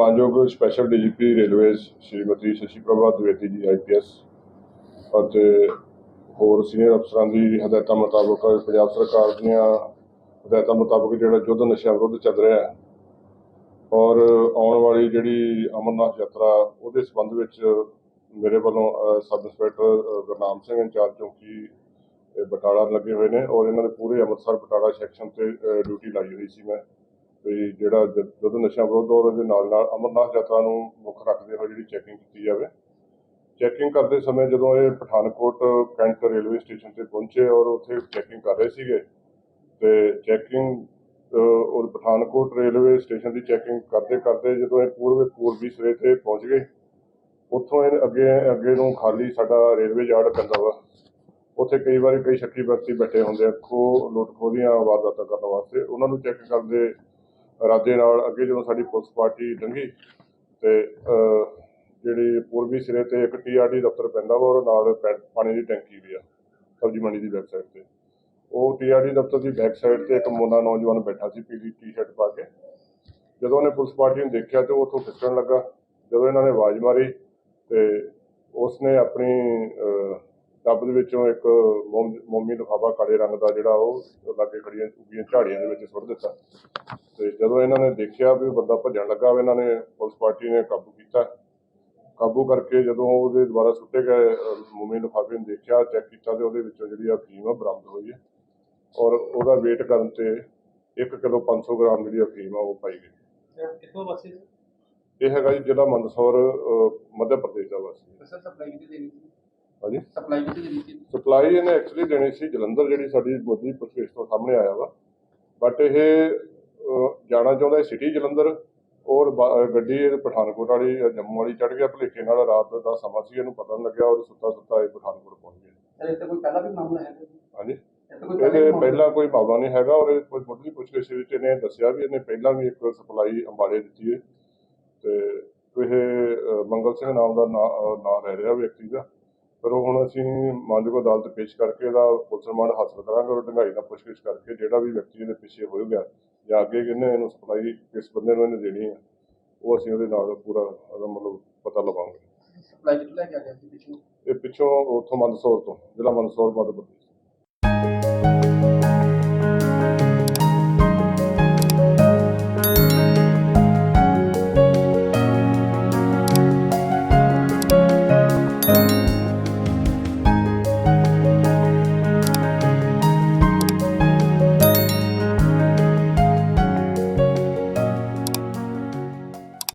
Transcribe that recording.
ਮਾਨਯੋਗ special DGP railways Shrimati Shashi Prabha Dwivedi ji IPS ਅਤੇ ਹੋਰ ਸੀਨੀਅਰ ਅਫਸਰਾਂ ਦੀ ਹਦਾਇਤਾਂ ਮੁਤਾਬਕ ਪੰਜਾਬ ਸਰਕਾਰ ਦੀਆਂ ਹਦਾਇਤਾਂ ਮੁਤਾਬਕ ਜਿਹੜਾ ਯੁੱਧ ਨਸ਼ਾ ਵਿਰੁੱਧ ਚੱਲ ਰਿਹਾ ਹੈ ਔਰ ਆਉਣ ਵਾਲੀ ਜਿਹੜੀ ਅਮਰਨਾਥ ਯਾਤਰਾ ਉਹਦੇ ਸੰਬੰਧ ਵਿੱਚ ਮੇਰੇ ਵੱਲੋਂ sub inspector Gurnam Singh incharge ਚੌਕੀ ਬਟਾਲਾ ਲੱਗੇ ਹੋਏ ਨੇ ਔਰ ਇਹਨਾਂ ਦੇ ਪੂਰੇ ਅੰਮ੍ਰਿਤਸਰ ਬਟਾਲਾ ਸੈਕਸ਼ਨ ਤੇ ਡਿਊਟੀ ਲਾਈ ਹੋਈ ਸੀ ਮੈਂ। ਵੀ ਜਿਹੜਾ ਜ- ਯੁੱਧ ਨਸ਼ਿਆਂ ਵਿਰੁੱਧ ਔਰ ਉਹਦੇ ਨਾਲ ਨਾਲ ਅਮਰਨਾਥ ਯਾਤਰਾ ਨੂੰ ਮੁੱਖ ਰੱਖਦੇ ਹੋਏ ਜਿਹੜੀ ਚੈਕਿੰਗ ਕੀਤੀ ਜਾਵੇ। ਚੈਕਿੰਗ ਕਰਦੇ ਸਮੇਂ ਜਦੋਂ ਇਹ ਪਠਾਨਕੋਟ ਕੈਂਟ ਰੇਲਵੇ ਸਟੇਸ਼ਨ ਤੇ ਪਹੁੰਚੇ ਔਰ ਉੱਥੇ ਚੈਕਿੰਗ ਕਰ ਰਹੇ ਸੀਗੇ, ਤੇ ਚੈਕਿੰਗ ਔਰ ਪਠਾਨਕੋਟ ਰੇਲਵੇ ਸਟੇਸ਼ਨ ਦੀ ਚੈਕਿੰਗ ਕਰਦੇ ਕਰਦੇ ਜਦੋਂ ਇਹ ਪੂਰਬੀ ਪੂਰਬੀ ਸਿਰੇ ਤੇ ਪਹੁੰਚ ਗਏ, ਉੱਥੋਂ ਇਹ ਅੱਗੇ ਅੱਗੇ ਨੂੰ ਖਾਲੀ ਸਾਡਾ ਰੇਲਵੇ ਯਾਰਡ ਪੈਂਦਾ ਵਾ। ਉੱਥੇ ਕਈ ਵਾਰੀ ਕਈ ਸ਼ੱਕੀ ਵਿਅਕਤੀ ਬੈਠੇ ਹੁੰਦੇ ਆ, ਖੋ ਲੁੱਟ ਖੋਹ ਦੀਆਂ ਵਾਰਦਾਤਾਂ ਕਰਨ ਵਾਸਤੇ। ਉਹਨਾਂ ਨੂੰ ਚੈੱਕ ਕਰਦੇ ਇਰਾਦੇ ਨਾਲ ਅੱਗੇ ਜਦੋਂ ਸਾਡੀ ਪੁਲਿਸ ਪਾਰਟੀ ਲੰਘੀ ਤੇ ਜਿਹੜੀ ਪੂਰਬੀ ਸਿਰੇ ਤੇ ਇੱਕ ਟੀਆਰਡੀ ਦਫ਼ਤਰ ਪੈਂਦਾ ਵਾ ਔਰ ਨਾਲ ਪੈ- ਪਾਣੀ ਦੀ ਟੈਂਕੀ ਵੀ ਆ, ਸਬਜ਼ੀ ਮੰਡੀ ਦੀ ਬੈਕ ਤੇ। ਉਹ ਟੀਆਰਡੀ ਦਫ਼ਤਰ ਦੀ ਬੈਕ ਸਾਈਡ ਤੇ ਇੱਕ ਮੋਨਾ ਨੌਜਵਾਨ ਬੈਠਾ ਸੀ, ਪੀਲੀ ਟੀ-ਸ਼ਰਟ ਪਾ ਕੇ। ਜਦੋਂ ਉਹਨੇ ਪੁਲਿਸ ਪਾਰਟੀ ਨੂੰ ਦੇਖਿਆ ਤੇ ਉਹ ਉੱਥੋਂ ਖਿਸਕਣ ਲੱਗਾ। ਜਦੋਂ ਇਹਨਾਂ ਨੇ ਆਵਾਜ਼ ਮਾਰੀ ਤੇ ਉਸਨੇ ਆਪਣੀ ਟੱਬ ਦੇ ਵਿੱਚੋਂ ਇੱਕ ਮੋਮ- ਲਿਫਾਫਾ ਕਾਲੇ ਰੰਗ ਦਾ ਜਿਹੜਾ ਉਹ ਲਾਗੇ ਖੜੀਆਂ ਉੱਗੀਆਂ ਝਾੜੀਆਂ ਦੇ ਵਿੱਚ ਸੁੱਟ ਦਿੱਤਾ। ਤੇ ਜਦੋਂ ਇਹਨਾਂ ਨੇ ਦੇਖਿਆ ਵੀ ਬੰਦਾ ਭੱਜਣ ਲੱਗਾ ਇਹਨਾਂ ਨੇ ਪੁਲਿਸ ਪਾਰਟੀ ਨੇ ਕਾਬੂ ਕੀਤਾ। ਕਾਬੂ ਕਰਕੇ ਜਦੋਂ ਉਹਦੇ ਦੁਬਾਰਾ ਸੁੱਟੇ ਗਏ ਮੋਮੀ ਲਿਫਾਫੇ ਨੂੰ ਦੇਖਿਆ ਚੈੱਕ ਕੀਤਾ ਤੇ ਉਹਦੇ ਵਿੱਚੋਂ ਜਿਹੜੀ ਆ ਅਫੀਮ ਆ ਬਰਾਮਦ ਹੋਈ ਹੈ ਔਰ ਉਹਦਾ weight ਕਰਨ ਤੇ 1 ਕਿਲੋ 500 ਗ੍ਰਾਮ ਜਿਹੜੀ ਅਫੀਮ ਆ ਉਹ ਪਾਈ ਗਈ। ਕਿੱਥੋਂ ਵਾਸੀ ਇਹ ਹੈਗਾ ਜੀ ਜ਼ਿਲ੍ਹਾ ਮੰਦਸੌਰ ਮੱਧ ਪ੍ਰਦੇਸ਼ ਦਾ ਵਾਸੀ। ਸਰ ਸਪਲਾਈ ਕਿੱਥੇ ਦੇਣੀ ਸੀ? ਹਾਂਜੀ। ਸਪਲਾਈ ਕਿੱਥੇ ਦੇਣੀ ਸੀ। ਸਪਲਾਈ ਇਹਨੇ ਐਕਚੁਅਲੀ ਦੇਣੀ ਸੀ ਜਲੰਧਰ ਜਿਹੜੀ ਸਾਡੀ ਮੋਦੀ ਪ੍ਰੋਸੈਸ ਤੋਂ ਸਾਹਮਣੇ ਆਇਆ ਵਾ। ਬਟ ਇਹ ਜਾਣਾ ਚਾਹੁੰਦਾ ਸਿਟੀ ਜਲੰਧਰ ਔਰ ਗੱਡੀ ਪਠਾਨਕੋਟ ਵਾਲੀ ਜੰਮੂ ਵਾਲੀ ਚੜ ਗਿਆ ਭਲੇਖੇ ਨਾਲ ਰਾਤ ਦਾ ਸਮਾਂ ਸੀ ਇਹਨੂੰ ਪਤਾ ਨਹੀਂ ਲੱਗਿਆ ਔਰ ਸੁੱਤਾ ਸੁੱਤਾ ਇਹ ਪਠਾਨਕੋਟ ਪਹੁੰਚ ਗਿਆ। ਸਰ ਇੱਥੇ ਕੋਈ ਪਹਿਲਾਂ ਵੀ ਮਾਮਲਾ ਹੈ ਹਾਂਜੀ। ਕੋਈ ਇਹਦੇ ਮਾਮਲਾ- ਪਹਿਲਾਂ ਕੋਈ ਮਾਮਲਾ ਨਹੀਂ ਹੈਗਾ ਔਰ ਇਹ ਕੋਈ ਮੁੱਢਲੀ ਪੁੱਛਗਿੱਛ ਵਿੱਚ ਇਹਨੇ ਦੱਸਿਆ ਵੀ ਇਹਨੇ ਪਹਿਲਾਂ ਵੀ ਇੱਕ ਸਪਲਾਈ ਅੰਬਾਲੇ ਦਿੱਤੀ ਹੈ ਤੇ ਇਹ ਮੰਗਲ ਸਿੰਘ ਨਾਮ ਦਾ ਨਾਂ ਲੈ ਰਿਹਾ ਵਿਅਕਤੀ ਦਾ। ਪਰ ਉਹ ਹੁਣ ਅਸੀਂ ਮਾਨਯੋਗ ਅਦਾਲਤ ਪੇਸ਼ ਕਰਕੇ ਇਹਦਾ ਪੁਲਿਸ ਰਿਮਾਂਡ ਹਾਸਲ ਕਰਾਂਗੇ ਔਰ ਢੰਗਾਈ ਨਾਲ ਪੁੱਛਗਿੱਛ ਕਰਕੇ ਜਿਹੜਾ ਵੀ ਵਿਅਕਤੀ ਇਹਦੇ ਪਿੱਛੇ ਹੋਏਗਾ ਜਾਂ ਅੱਗੇ ਕਿਹਨੇ ਇਹਨੂੰ ਸਪਲਾਈ ਕਿਸ ਬੰਦੇ ਨੂੰ ਇਹਨੇ ਦੇਣੀ ਹੈ ਉਹ ਅਸੀਂ ਉਹਦੇ ਨਾਲ ਪੂਰਾ ਉਹਦਾ ਮਤਲਬ ਪਤਾ ਲਵਾਂਗੇ। ਸਪਲਾਈ ਕਿੱਥੇ ਲੈ ਕੇ ਆ ਗਿਆ ਸੀ ਪਿੱਛੋਂ? ਇਹ ਪਿੱਛੋਂ ਉੱਥੋਂ ਮੰਦਸੌਰ ਤੋਂ ਜ਼ਿਲ੍ਹਾ ਮੰਦਸੌਰ ਮੱਧ ਪ੍ਰਦੇਸ਼